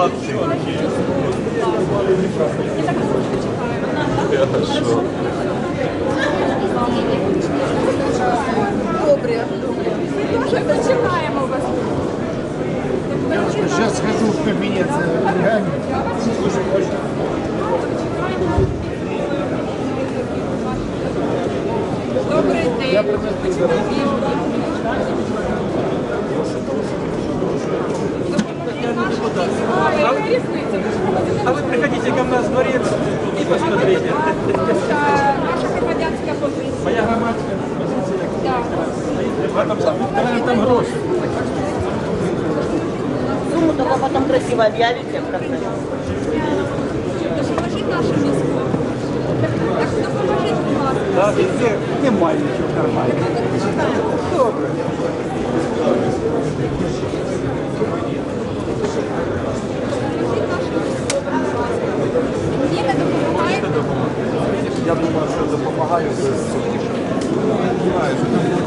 Молодцы. Хорошо. Добре. Дуже починаємо вас. Девушка, сейчас схожу в кабинет за деньгами. Слушай, хочешь? Добрый день. Я Наша громадянська позиція. Моя громадська позиція. Да. В этом самом. Наверное, там гроши. Сумму только потом красиво объявите в конце. Допоможіть нашим військовим. Так допоможіть, будь ласка. Везде. Немає нічого нормально. Добре. Я думаю, що допомагаю.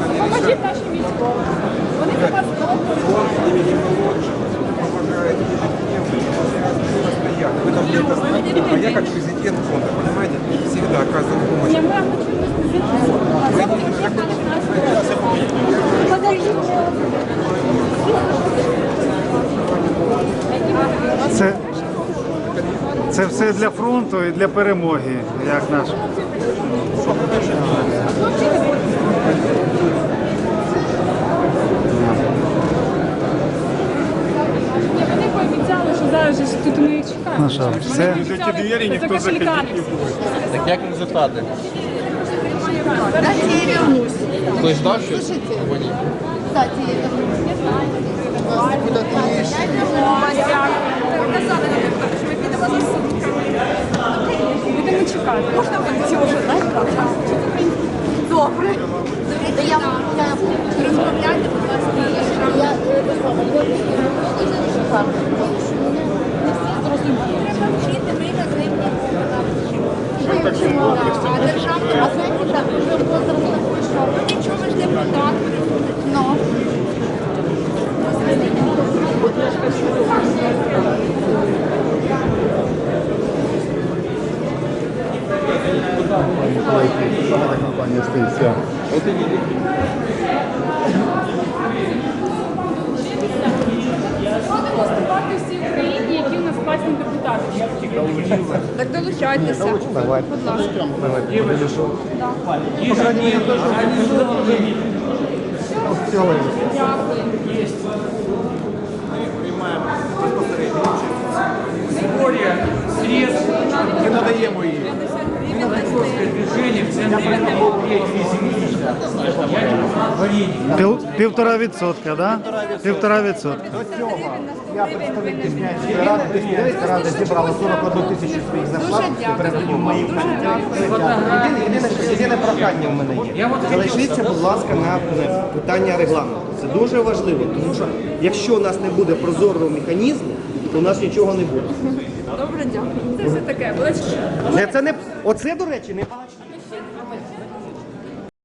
Допоможіть нашим військовим. Вони до вас добре. Вы это знать. А я как президент фонда, понимаете, всегда оказываю це все для фронту і для перемоги, як наш. Вони пообіцяли, що зараз тут ми їх чекаємо. Ну що, все? Закрити двері, ніхто заходити не буде. Так як результати? Кстати, я вернусь. Хтось ждав щось? Кстати, я вернусь. Показали нам, що ми підемо за сутками. Будемо чекати. Можна вийти вже, так? Добре. Да я, я, Розмовляйте, будь ласка, зрозуміли. Треба вчити, ми на гривні. А державна нічого ж не податки. Будемо виступати всій Україні, які у нас класні депутати. Так долучайтеся. Будь ласка. Зборі средств не надаємо її. Московське движение в варенье. Пів, півтора відсотка, да? Півтора відсотка. Я представник Деснянської ради. Деснянська рада зібрала 41 тисячу своїх зарплат і передаю моїм Єдине, єдине, що- єдине прохання в мене є. Залишіться, будь ласка, на питання регламенту. Це дуже важливо, тому що якщо у нас не буде прозорого механізму, у нас нічого не буде. Добре, дякую. Це все таке. Бачиш? Не, Це не оце, до речі, не бачите.